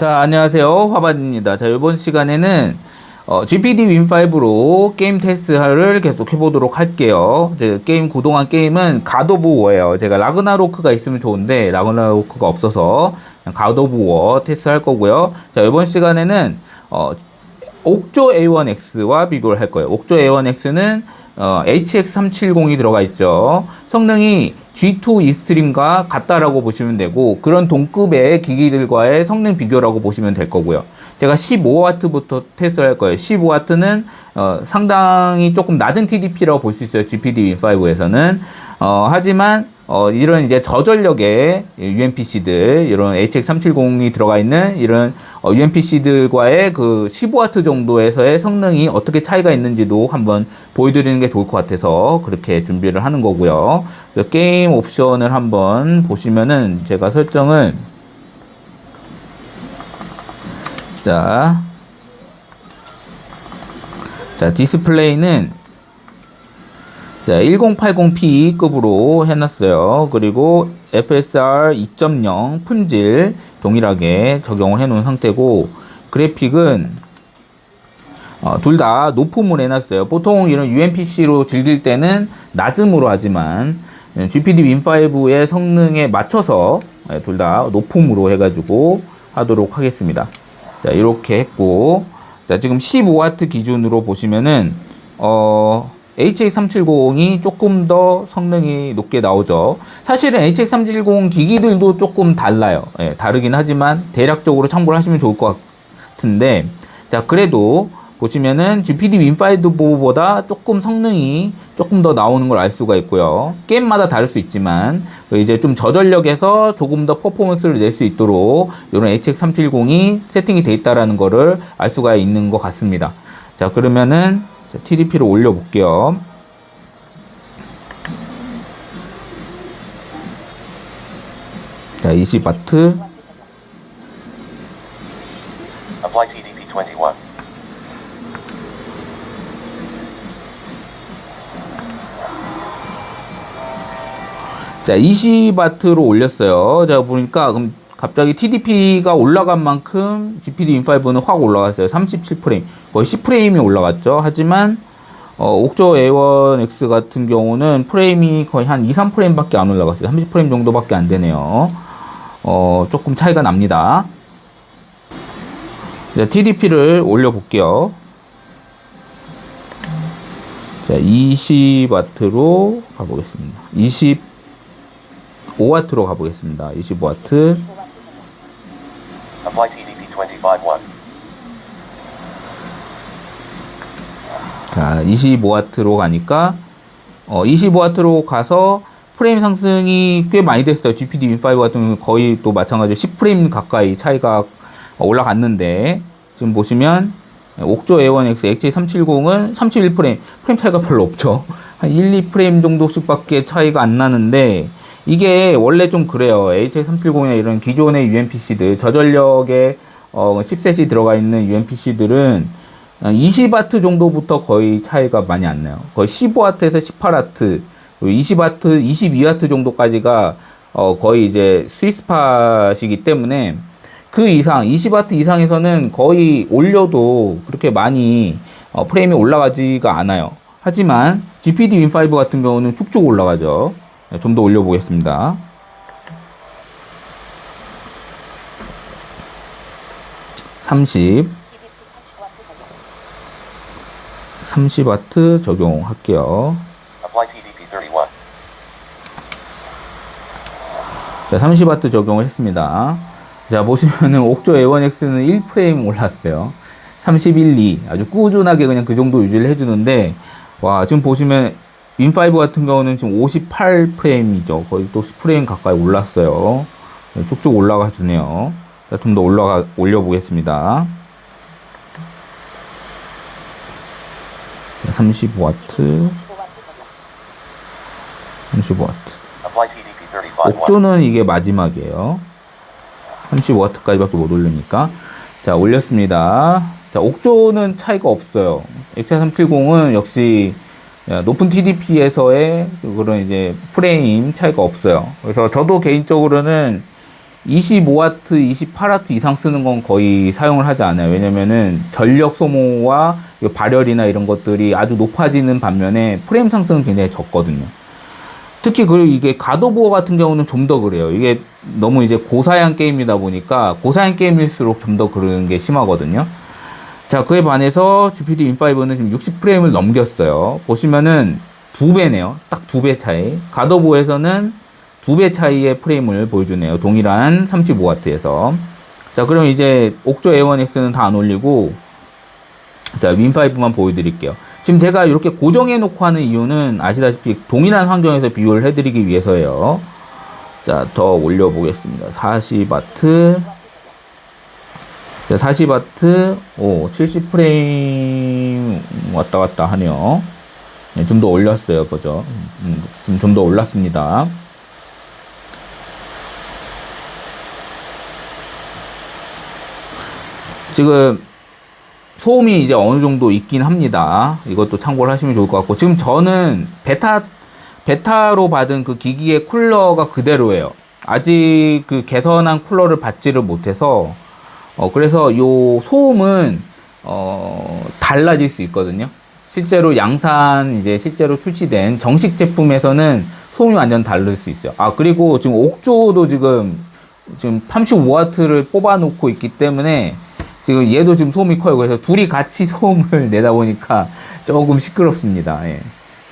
자, 안녕하세요. 화반입니다. 자, 이번 시간에는 어, GPD 윈5로 게임 테스트를 계속 해보도록 할게요. 이제 게임 그동안 게임은 갓 오브 워예요. 제가 라그나로크가 있으면 좋은데 라그나로크가 없어서 그냥 갓 오브 워 테스트 할 거고요. 자, 이번 시간에는 어, 옥조 A1X와 비교를 할 거예요. 옥조 A1X는 어, HX370이 들어가 있죠. 성능이 G2 Extreme과 같다라고 보시면 되고 그런 동급의 기기들과의 성능 비교라고 보시면 될 거고요. 제가 15W부터 테스트를 할 거예요. 15W는 어, 상당히 조금 낮은 TDP라고 볼 수 있어요. GPD Win5에서는. 어, 하지만 어, 이런 이제 저전력의 UMPC들, 이런 HX370이 들어가 있는 이런 어, UMPC들과의 그 15W 정도에서의 성능이 어떻게 차이가 있는지도 한번 보여드리는 게 좋을 것 같아서 그렇게 준비를 하는 거고요. 게임 옵션을 한번 보시면은 제가 설정을 자, 자 디스플레이는 자, 1080p급으로 해놨어요. 그리고 FSR 2.0 품질 동일하게 적용을 해놓은 상태고 그래픽은 어, 둘 다 높음을 해놨어요. 보통 이런 UMPC로 즐길 때는 낮음으로 하지만 GPD 윈5의 성능에 맞춰서 예, 둘다 높음으로 해가지고 하도록 하겠습니다. 자, 이렇게 했고 자, 지금 15W 기준으로 보시면은 어 HX370이 조금 더 성능이 높게 나오죠. 사실은 HX370 기기들도 조금 달라요. 예, 다르긴 하지만 대략적으로 참고를 하시면 좋을 것 같은데, 자, 그래도 보시면은 GPD 윈5보다 조금 성능이 조금 더 나오는 걸 알 수가 있고요. 게임마다 다를 수 있지만, 이제 좀 저전력에서 조금 더 퍼포먼스를 낼 수 있도록 이런 HX370이 세팅이 돼 있다라는 거를 알 수가 있는 것 같습니다. 자, 그러면은 자, TDP를 올려볼게요. 자, 20와트. Apply TDP 21. 자, 20와트로 올렸어요. 자, 보니까 그럼 갑자기 TDP가 올라간 만큼 GPD 윈5는 확 올라갔어요. 37프레임. 거의 10프레임이 올라갔죠. 하지만 어, 옥조 A1X 같은 경우는 프레임이 거의 한 2, 3프레임밖에 안 올라갔어요. 30프레임 정도밖에 안 되네요. 어, 조금 차이가 납니다. 자, TDP를 올려볼게요. 자, 20와트로 가보겠습니다. 25와트로 가보겠습니다. 25 Apply TDP 25.1. 자, 25와트로 가니까 어, 25와트로 가서 프레임 상승이 꽤 많이 됐어요. GPD 윈5 같은 경우는 거의 또 마찬가지로 10프레임 가까이 차이가 올라갔는데 지금 보시면 옥조 A1X HA370은 31프레임, 프레임 차이가 별로 없죠. 한 1, 2프레임 정도씩밖에 차이가 안 나는데 이게 원래 좀 그래요. HA370이나 이런 기존의 UMPC들 저전력에 어, 칩셋이 들어가 있는 UMPC들은 20와트 정도부터 거의 차이가 많이 안 나요. 거의 15와트에서 18와트, 20와트, 22와트 정도까지가 어 거의 이제 스위스팟이기 때문에 그 이상, 20와트 이상에서는 거의 올려도 그렇게 많이 어 프레임이 올라가지가 않아요. 하지만 GPD 윈5 같은 경우는 쭉쭉 올라가죠. 네, 좀더 올려보겠습니다. 삼십. 30와트 적용할게요. Apply TDP 31. 자, 30와트 적용을 했습니다. 자, 보시면은 옥조 A1X는 1프레임 올랐어요. 31, 2. 아주 꾸준하게 그냥 그 정도 유지를 해주는데, 와, 지금 보시면 윈5 같은 경우는 지금 58프레임이죠. 거의 또 10프레임 가까이 올랐어요. 네, 쭉쭉 올라가 주네요. 자, 좀더 올라가, 올려보겠습니다. 35와트, 35와트. Apply TDP 35.1. 옥조는 이게 마지막이에요. 35W까지밖에 못 올리니까. 자, 올렸습니다. 자, 옥조는 차이가 없어요. X370은 역시 높은 TDP에서의 그런 이제 프레임 차이가 없어요. 그래서 저도 개인적으로는 25와트, 28와트 이상 쓰는 건 거의 사용을 하지 않아요. 왜냐면은 전력 소모와 이 발열이나 이런 것들이 아주 높아지는 반면에 프레임 상승은 굉장히 적거든요. 특히 그리고 이게 가도부어 같은 경우는 좀 더 그래요. 이게 너무 이제 고사양 게임이다 보니까 고사양 게임일수록 좀 더 그런 게 심하거든요. 자, 그에 반해서 GPD 인5는 지금 60프레임을 넘겼어요. 보시면은 두 배네요. 딱 두 배 차이. 가도부에서는 두 배 차이의 프레임을 보여주네요. 동일한 35W에서. 자, 그럼 이제 옥조 A1X는 다 안 올리고, 자, 윈5만 보여드릴게요. 지금 제가 이렇게 고정해 놓고 하는 이유는 아시다시피 동일한 환경에서 비교를 해드리기 위해서예요. 자, 더 올려보겠습니다. 40W. 자, 40W, 오, 70프레임 왔다 갔다 하네요. 네, 좀더 올렸어요, 버전. 음, 좀, 좀 더 올랐습니다. 지금 소음이 이제 어느 정도 있긴 합니다. 이것도 참고를 하시면 좋을 것 같고 지금 저는 베타 베타로 받은 그 기기의 쿨러가 그대로예요. 아직 그 개선한 쿨러를 받지를 못해서 어 그래서 요 소음은 어 달라질 수 있거든요. 실제로 양산 이제 실제로 출시된 정식 제품에서는 소음이 완전 다를 수 있어요. 아 그리고 지금 옥조도 지금 지금 35와트를 뽑아놓고 있기 때문에 지금 얘도 지금 소음이 커요. 그래서 둘이 같이 소음을 내다 보니까 조금 시끄럽습니다. 예.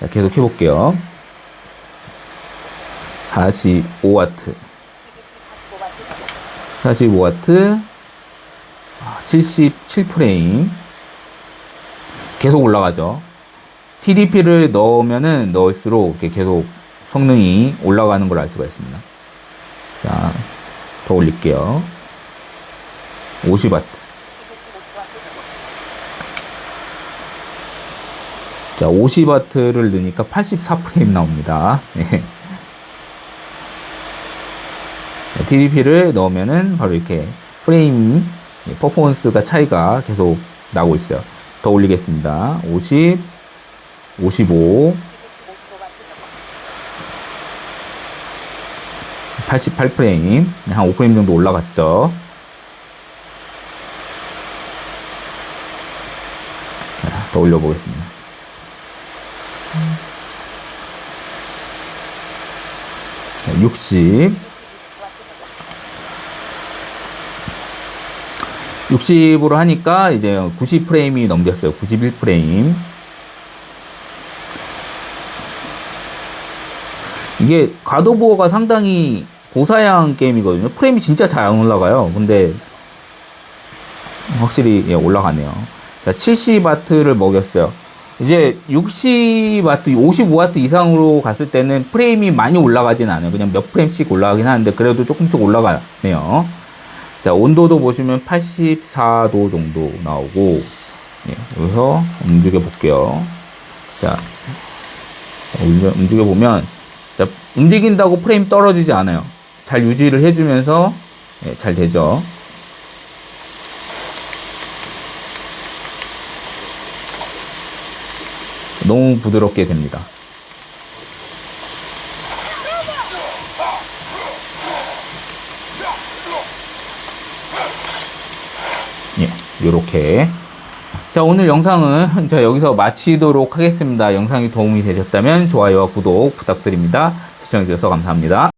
자, 계속 해볼게요. 45와트. 45와트. 77프레임. 계속 올라가죠. TDP를 넣으면은 넣을수록 이렇게 계속 성능이 올라가는 걸 알 수가 있습니다. 자, 더 올릴게요. 50와트. 자, 50와트를 넣으니까 84프레임 나옵니다. 예. TDP를 넣으면은 바로 이렇게 프레임 예, 퍼포먼스가 차이가 계속 나고 있어요. 더 올리겠습니다. 50, 55, 88프레임. 한 5프레임 정도 올라갔죠. 자, 더 올려보겠습니다. 자, 60. 60으로 하니까 이제 90프레임이 넘겼어요. 91프레임. 이게 가도부어가 상당히 고사양 게임이거든요. 프레임이 진짜 잘 안 올라가요. 근데 확실히 예, 올라가네요. 자, 70와트를 먹였어요. 이제 60와트, 55와트 이상으로 갔을 때는 프레임이 많이 올라가진 않아요. 그냥 몇 프레임씩 올라가긴 하는데 그래도 조금씩 올라가네요. 자, 온도도 보시면 84도 정도 나오고 예, 여기서 움직여 볼게요. 자, 움직여 보면 자, 움직인다고 프레임 떨어지지 않아요. 잘 유지를 해주면서 예, 잘 되죠. 너무 부드럽게 됩니다. 예, 요렇게. 자, 오늘 영상은 자, 여기서 마치도록 하겠습니다. 영상이 도움이 되셨다면 좋아요와 구독 부탁드립니다. 시청해주셔서 감사합니다.